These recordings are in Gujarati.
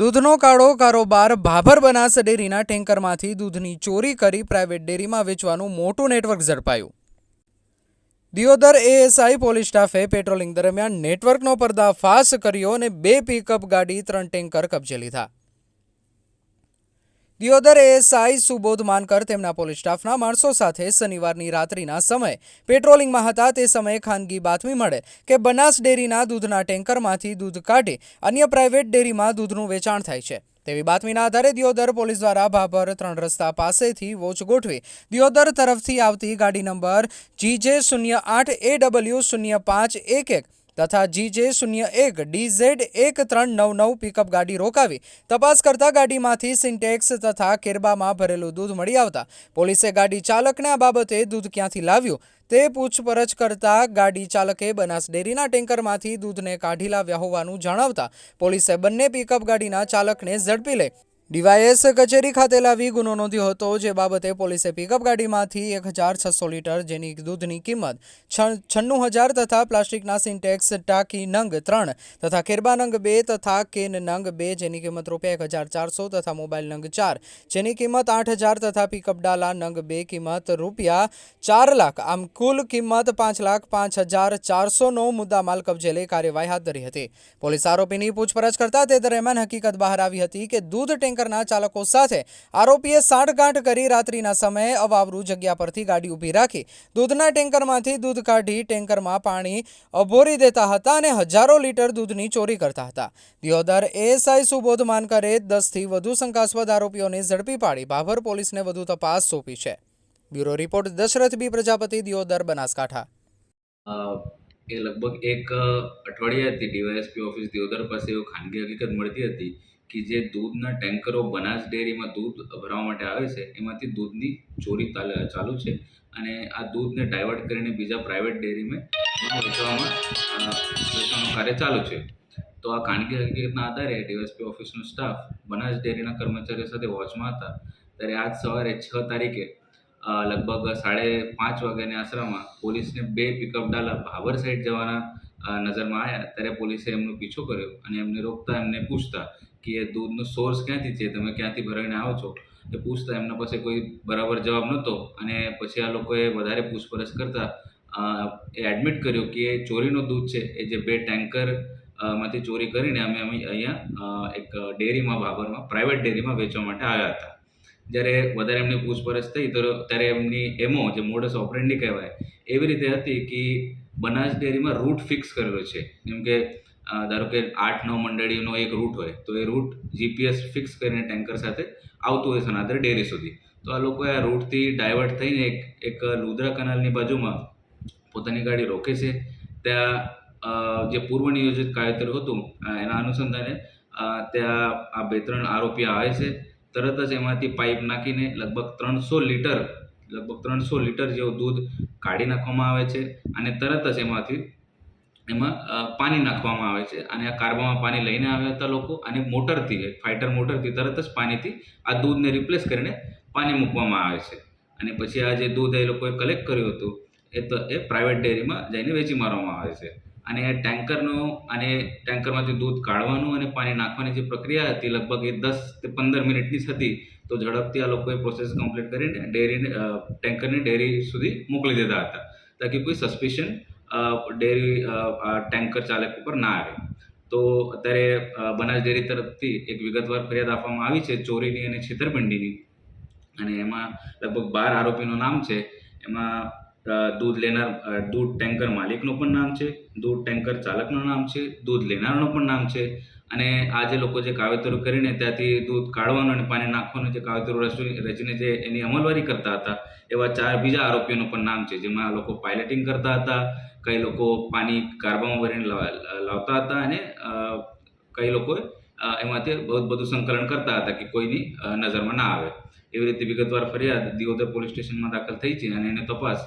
દૂધનો કાળો કારોબાર ભાભર બનાસ ડેરીના ટેન્કરમાંથી દૂધની ચોરી કરી પ્રાઇવેટ ડેરીમાં વેચવાનું મોટું નેટવર્ક ઝડપાયું. દિયોદર એએસઆઈ પોલીસ સ્ટાફે પેટ્રોલિંગ દરમિયાન નેટવર્કનો પર્દાફાશ કર્યો અને બે પિકઅપ ગાડી, ત્રણ ટેન્કર કબજે લીધા. દિયોદર એએસઆઈ સુબોધ માનકર તેમના પોલીસ સ્ટાફના માણસો સાથે શનિવારની રાત્રિના સમયે પેટ્રોલિંગમાં હતા. તે સમયે ખાનગી બાતમી મળે કે બનાસ ડેરીના દૂધના ટેન્કરમાંથી દૂધ કાઢી અન્ય પ્રાઇવેટ ડેરીમાં દૂધનું વેચાણ થાય છે. તેવી બાતમીના આધારે દિયોદર પોલીસ દ્વારા ભાભર ત્રણ રસ્તા પાસેથી વોચ ગોઠવી દિયોદર તરફથી આવતી ગાડી નંબર જીજે શૂન્ય આઠ એ ડબલ્યુ શૂન્ય પાંચ એક એક તથા જીજે શૂન્ય એક ડીઝેડ એક ત્રણ નવ નવ પિકઅપ ગાડી રોકાવી. તપાસ કરતા ગાડીમાંથી સિન્ટેક્સ તથા કેરબામાં ભરેલું દૂધ મળી આવતા. પોલીસે ગાડી ચાલકને આ બાબતે દૂધ ક્યાંથી લાવ્યું? તે પૂછપરછ કરતા ગાડી ચાલકે બનાસ ડેરીના ટેન્કરમાંથી દૂધને કાઢી લાવ્યા હોવાનું જણાવતા પોલીસે બંને પિકઅપ ગાડીના ચાલકને ઝડપી લઈ ડીવાયએસ કચેરી ખાતે લાવી ગુનો નોંધ્યો હતો, જે બાબતે પોલીસે પિકઅપ ગાડીમાંથી એક હજાર છસો લીટર જેની દૂધની કિંમત છન્નું હજાર તથા પ્લાસ્ટિકના સિન્ટેક્સ ટાંકી નંગ ત્રણ તથા કેરબા નંગ બે તથા કેન નંગ બે જેની કિંમત રૂપિયા એક હજાર ચારસો તથા મોબાઈલ નંગ ચાર જેની કિંમત આઠ હજાર તથા પિકઅપ ડાલા નંગ બે કિંમત રૂપિયા ચાર લાખ. આમ કુલ કિંમત પાંચ લાખ પાંચ હજાર ચારસોનો મુદ્દામાલ કબજે લઈ કાર્યવાહી હાથ ધરી હતી. પોલીસ આરોપીની પૂછપરછ કરતા તે દરમિયાન હકીકત બહાર આવી હતી કે દૂધ ટેન્કરના ચાલકો સાથે આરોપીએ સાંઠગાંઠ કરી રાત્રિના સમયે અવાવરૂ જગ્યા પરથી ગાડી ઊભી રાખી દૂધના ટેન્કરમાંથી દૂધ કાઢી ટેન્કરમાં પાણી અભોરી દેતા હતા અને હજારો લીટર દૂધની ચોરી કરતા હતા. દિયોદર એએસઆઈ સુબોધ માનકરે દસથી વધુ શંકાસ્પદ આરોપીઓને ઝડપી પાડી. ભાભર પોલીસને વધુ તપાસ સોંપી છે. Bureau report Dashrath B Prajapati, Deodar Banaskantha. એ લગભગ એક અઠવાડિયાથી ડીવાયએસપી ઓફિસ દિયોદર પાસે એવું ખાનગી હકીકત મળતી હતી કે જે દૂધના ટેન્કરો બનાસ ડેરીમાં દૂધ ભરવા માટે આવે છે, એમાંથી દૂધની ચોરી ચાલુ છે. અને આ દૂધને ડાયવર્ટ કરીને બીજા પ્રાઇવેટ ડેરીમાં વેચવામાં વેચવાનું કાર્ય ચાલુ છે. તો આ ખાનગી હકીકતના આધારે ડીએસપી ઓફિસનો સ્ટાફ બનાસ ડેરીના કર્મચારીઓ સાથે વોચમાં હતા. ત્યારે આજ સવારે છ તારીખે લગભગ સાડે પાંચ વાગ્યાની આશરામાં પોલીસને બે પિકઅપ ડાલા ભાભર સાઈડ જવાના નજરમાં આવ્યા ત્યારે પોલીસે એમનો પીછો કર્યો અને એમને રોકતા એમને પૂછતા કે એ દૂધનો સોર્સ ક્યાંથી છે, તમે ક્યાંથી ભરાઈને આવો છો? એ પૂછતા એમના પાસે કોઈ બરાબર જવાબ નહોતો અને પછી આ લોકોએ વધારે પૂછપરછ કરતા એ એડમિટ કર્યો કે એ ચોરીનો દૂધ છે, એ જે બે ટેન્કરમાંથી ચોરી કરીને અમે અમે અહીંયા એક ડેરીમાં ભાભરમાં પ્રાઇવેટ ડેરીમાં વેચવા માટે આવ્યા હતા. જ્યારે વધારે એમની પૂછપરછ થઈ, તો ત્યારે એમની એમો જે મોડસ ઓપરેન્ડી કહેવાય, એવી રીતે હતી કે બનાસ ડેરીમાં રૂટ ફિક્સ કરેલો છે. જેમ કે ધારો કે આઠ, નવ મંડળીનો એક રૂટ હોય, તો એ રૂટ જીપીએસ ફિક્સ કરીને ટેન્કર સાથે આવતું હોય સનાતર ડેરી સુધી. તો આ લોકો આ રૂટથી ડાયવર્ટ થઈને એક એક લુદ્રા કનાલની બાજુમાં પોતાની ગાડી રોકે છે. ત્યાં જે પૂર્વ નિયોજિત કાયતર હતું એના અનુસંધાને ત્યાં આ બે ત્રણ આરોપી આવે છે. તરત જ એમાંથી પાઇપ નાખીને લગભગ ત્રણસો લીટર લગભગ ત્રણસો લીટર જેવું દૂધ કાઢી નાખવામાં આવે છે અને તરત જ એમાંથી એમાં પાણી નાખવામાં આવે છે. અને આ કાર્બામાં પાણી લઈને આવ્યા હતા લોકો અને મોટરથી ફાઇટર મોટરથી તરત જ પાણીથી આ દૂધને રિપ્લેસ કરીને પાણી મૂકવામાં આવે છે. અને પછી આ જે દૂધ એ લોકોએ કલેક્ટ કર્યું હતું, એ તો એ પ્રાઇવેટ ડેરીમાં જઈને વેચી મારવામાં આવે છે. અને ટેન્કરનું અને ટેન્કરમાંથી દૂધ કાઢવાનું અને પાણી નાખવાની જે પ્રક્રિયા હતી લગભગ એ દસ તે પંદર મિનિટની હતી, તો ઝડપથી આ લોકોએ પ્રોસેસ કમ્પ્લીટ કરીને ડેરીને ટેન્કરને ડેરી સુધી મોકલી દીધા હતા, તાકી કોઈ સસ્પિશન ડેરી ટેન્કર ચાલક ઉપર ના આવે. તો અત્યારે બનાસ ડેરી તરફથી એક વિગતવાર ફરિયાદ આપવામાં આવી છે ચોરીની અને છેતરપિંડીની. અને એમાં લગભગ બાર આરોપીનું નામ છે. એમાં દૂધ લેનાર દૂધ ટેન્કર માલિકનું પણ નામ છે, દૂધ ટેન્કર ચાલકનું નામ છે, દૂધ લેનારનું પણ નામ છે અને આ જે લોકો જે કાવેતરો કરીને ત્યાંથી દૂધ કાઢવાનું અને પાણી નાખવાનું જે કાવેતરો રચી રચીને જે એની અમલવારી કરતા હતા, એવા ચાર બીજા આરોપીઓનું પણ નામ છે, જેમાં લોકો પાયલટિંગ કરતા હતા, કઈ લોકો પાણી કાર્બામાં ભરીને લાવ- લાવતા હતા અને કઈ લોકો એમાંથી બહુ બધું સંકલન કરતા હતા કે કોઈની નજરમાં ના આવે. એવી રીતે વિગતવાર ફરિયાદ દિયોદર પોલીસ સ્ટેશનમાં દાખલ થઈ છે અને એની તપાસ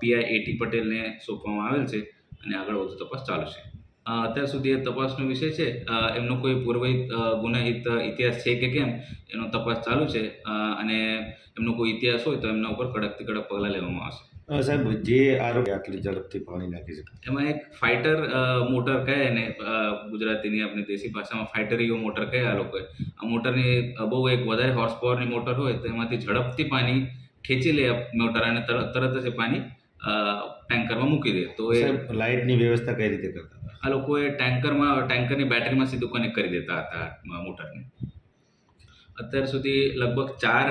પીઆઈ એટી પટેલને સોંપવામાં આવેલ છે અને આગળ વધુ તપાસ ચાલુ છે. અત્યાર સુધી એ તપાસનો વિષય છે. એમનો કોઈ પૂર્વહિત ગુનાહિત ઇતિહાસ છે કે કેમ એનો તપાસ ચાલુ છે. અને એમનો કોઈ ઇતિહાસ હોય તો એમના ઉપર કડકથી કડક પગલાં લેવામાં આવશે. સાહેબ જે આરોપી આટલી ઝડપથી પાણી નાખી શકે? એમાં એક ફાઇટર મોટર કહે ને ગુજરાતીની આપણી દેશી ભાષામાં ફાઇટરીઓ મોટર કહે આ લોકોએ. આ મોટરની બહુ એક વધારે હોર્સ પાવરની મોટર હોય તો એમાંથી ઝડપથી પાણી ખેંચી લે મોટર અને તરત જ એ પાણી ટેન્કરમાં મૂકી દે. તો એ લાઇટની વ્યવસ્થા કઈ રીતે કરતા આ લોકોએ ટેન્કરમાં ટેન્કરની બેટરીમાં સીધું કનેક્ટ કરી દેતા હતા મોટરને. અત્યાર સુધી લગભગ ચાર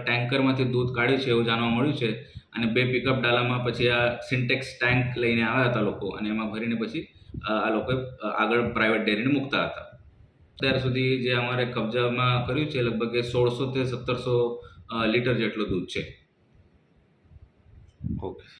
ટેન્કરમાંથી દૂધ કાઢ્યું છે એવું જાણવા મળ્યું છે અને બે પિકઅપ ડાલામાં પછી આ સિન્ટેક્સ ટેન્ક લઈને આવ્યા હતા લોકો અને એમાં ભરીને પછી આ લોકોએ આગળ પ્રાઇવેટ ડેરીને મૂકતા હતા. અત્યાર સુધી જે અમારે કબજામાં કર્યું છે લગભગ સોળસો થી સત્તરસો લીટર જેટલું દૂધ છે. ઓકે.